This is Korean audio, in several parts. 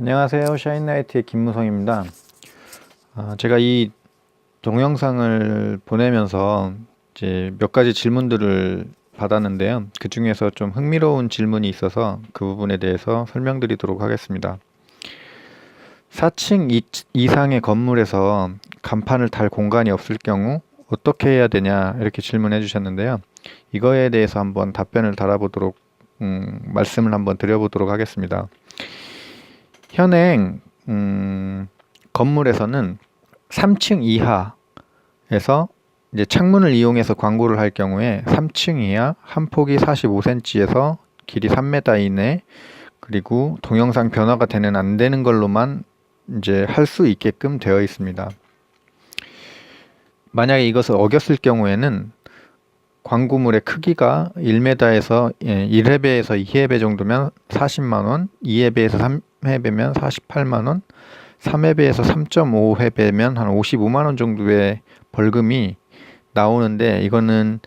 안녕하세요. 샤인라이트의 김무성입니다. 아, 제가 이 동영상을 보내면서 이제 몇 가지 질문들을 받았는데요. 그 중에서 좀 흥미로운 질문이 있어서 그 부분에 대해서 설명드리도록 하겠습니다. 4층 이, 이상의 건물에서 간판을 달 공간이 없을 경우 어떻게 해야 되냐 이렇게 질문해 주셨는데요. 이거에 대해서 한번 답변을 달아보도록 음, 말씀을 한번 드려보도록 하겠습니다. 현행 음, 건물에서는 3층 이하에서 이제 창문을 이용해서 광고를 할 경우에 3층 이하 한 폭이 45cm에서 길이 3m 이내 그리고 동영상 변화가 되는 안 되는 걸로만 이제 할 수 있게끔 되어 있습니다. 만약에 이것을 어겼을 경우에는 광고물의 크기가 1m에서 1회배에서 2회배 정도면 40만 원, 2회배에서 3회배면 48만 원, 3회배에서 3.5회배면 한 55만 원 정도의 벌금이 나오는데 이거는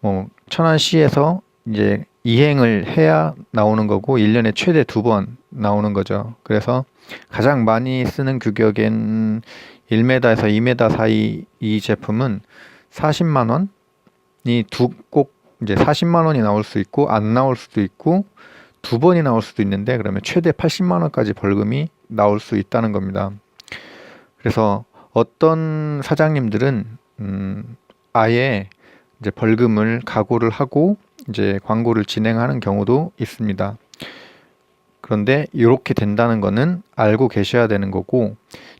뭐 천안시에서 이제 이행을 해야 나오는 거고 1년에 최대 두 번 나오는 거죠. 그래서 가장 많이 쓰는 규격인 1m에서 2m 사이 이 제품은 40만 원 이두꼭 이제 40만 원이 나올 수 있고 안 나올 수도 있고 두 번이 나올 수도 있는데 그러면 최대 80만 원까지 벌금이 나올 수 있다는 겁니다. 그래서 어떤 사장님들은 음 아예 이제 벌금을 각오를 하고 이제 광고를 진행하는 경우도 있습니다. 그런데 이렇게 된다는 거는 알고 계셔야 되는 거고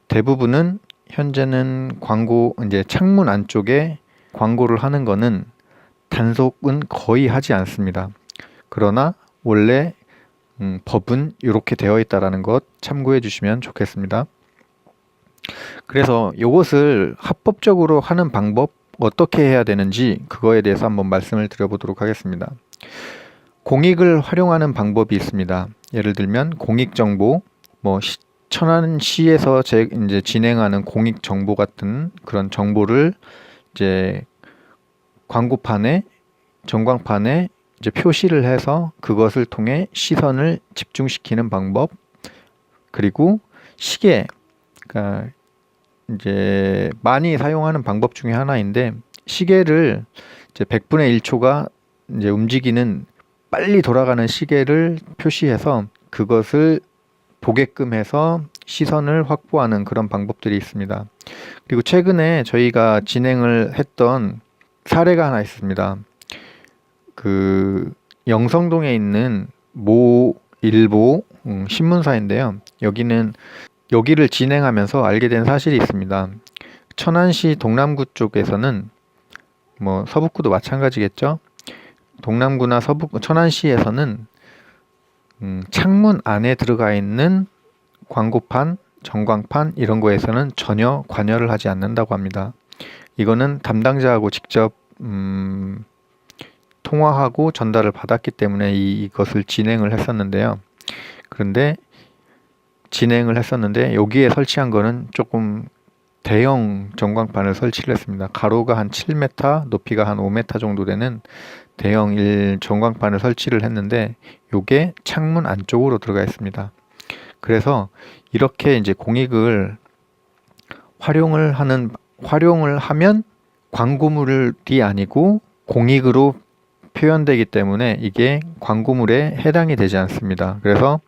대부분은 현재는 광고 이제 창문 안쪽에 광고를 하는 거는 단속은 거의 하지 않습니다. 그러나 원래 음, 법은 이렇게 되어 있다라는 것 참고해 주시면 좋겠습니다. 그래서 이것을 합법적으로 하는 방법 어떻게 해야 되는지 그거에 대해서 한번 말씀을 드려보도록 하겠습니다. 공익을 활용하는 방법이 있습니다. 예를 들면 공익 정보, 뭐 천안시에서 제 이제 진행하는 공익 정보 같은 그런 정보를 이제 광고판에 전광판에 이제 표시를 해서 그것을 통해 시선을 집중시키는 방법 그리고 시계 그러니까 이제 많이 사용하는 방법 중에 하나인데 시계를 이제 100분의 1초가 이제 움직이는 빨리 돌아가는 시계를 표시해서 그것을 보게끔 해서 시선을 확보하는 그런 방법들이 있습니다. 그리고 최근에 저희가 진행을 했던 사례가 하나 있습니다. 그 영성동에 있는 모 일보 음, 신문사인데요. 여기는 여기를 진행하면서 알게 된 사실이 있습니다. 천안시 동남구 쪽에서는 뭐 서북구도 마찬가지겠죠. 동남구나 서북 천안시에서는 음, 창문 안에 들어가 있는 광고판, 전광판 이런 거에서는 전혀 관여를 하지 않는다고 합니다. 이거는 담당자하고 직접 음, 통화하고 전달을 받았기 때문에 이, 이것을 진행을 했었는데요. 그런데 진행을 했었는데 여기에 설치한 거는 조금 대형 전광판을 설치를 했습니다. 가로가 한 7m, 높이가 한 5m 정도 되는 대형 일 전광판을 설치를 했는데 요게 창문 안쪽으로 들어가 있습니다. 그래서 이렇게 이제 공익을 활용을 하는 활용을 하면 광고물이 아니고 공익으로 표현되기 때문에 이게 광고물에 해당이 되지 않습니다. 그래서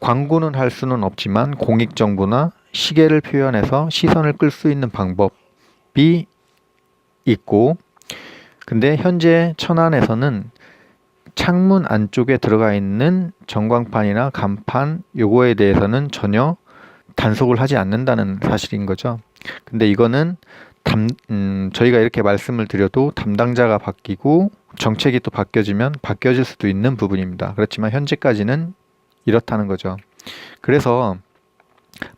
광고는 할 수는 없지만 공익 정보나 시계를 표현해서 시선을 끌 수 있는 방법이 있고 근데 현재 천안에서는 창문 안쪽에 들어가 있는 전광판이나 간판 요거에 대해서는 전혀 단속을 하지 않는다는 사실인 거죠. 근데 이거는 담, 음, 저희가 이렇게 말씀을 드려도 담당자가 바뀌고 정책이 또 바뀌어지면 바뀌어질 수도 있는 부분입니다. 그렇지만 현재까지는 이렇다는 거죠. 그래서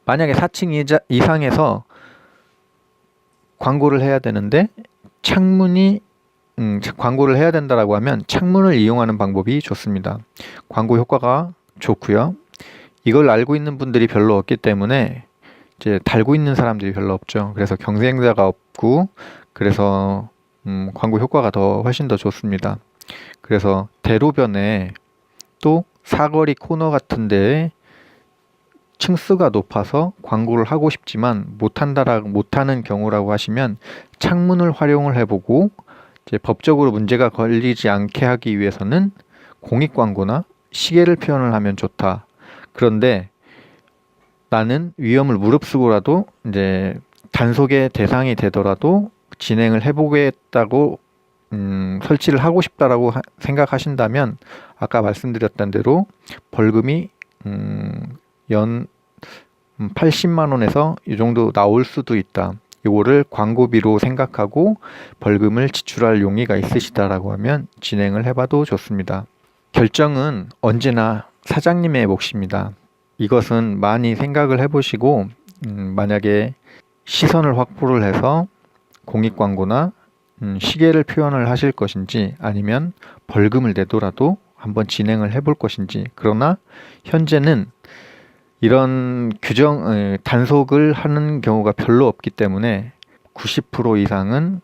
만약에 4층 이상에서 광고를 해야 되는데 창문이 음, 광고를 해야 된다라고 하면 창문을 이용하는 방법이 좋습니다. 광고 효과가 좋고요. 이걸 알고 있는 분들이 별로 없기 때문에 이제 달고 있는 사람들이 별로 없죠. 그래서 경쟁자가 없고 그래서 음, 광고 효과가 더 훨씬 더 좋습니다. 그래서 대로변에 또 사거리 코너 같은 데에 층수가 높아서 광고를 하고 싶지만 못한다라 못하는 경우라고 하시면 창문을 활용을 해보고 이제 법적으로 문제가 걸리지 않게 하기 위해서는 공익 광고나 시계를 표현을 하면 좋다. 그런데 나는 위험을 무릅쓰고라도 이제 단속의 대상이 되더라도 진행을 해보겠다고 음, 설치를 하고 싶다라고 하- 생각하신다면 아까 말씀드렸던 대로 벌금이 음, 연 80만 원에서 이 정도 나올 수도 있다. 이거를 광고비로 생각하고 벌금을 지출할 용의가 있으시다라고 하면 진행을 해봐도 좋습니다. 결정은 언제나 사장님의 몫입니다. 이것은 많이 생각을 해보시고 음, 만약에 시선을 확보를 해서 공익 광고나 음, 시계를 표현을 하실 것인지 아니면 벌금을 내더라도 한번 진행을 해볼 것인지 그러나 현재는 이런 규정 에, 단속을 하는 경우가 별로 없기 때문에 90% 이상은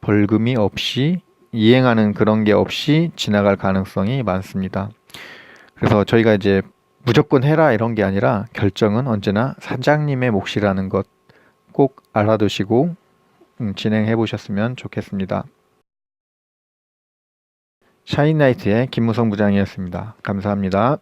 벌금이 없이 이행하는 그런 게 없이 지나갈 가능성이 많습니다. 그래서 저희가 이제 무조건 해라 이런 게 아니라 결정은 언제나 사장님의 몫이라는 것 꼭 알아두시고 음, 진행해 보셨으면 좋겠습니다. 샤인나이트의 김무성 부장이었습니다. 감사합니다.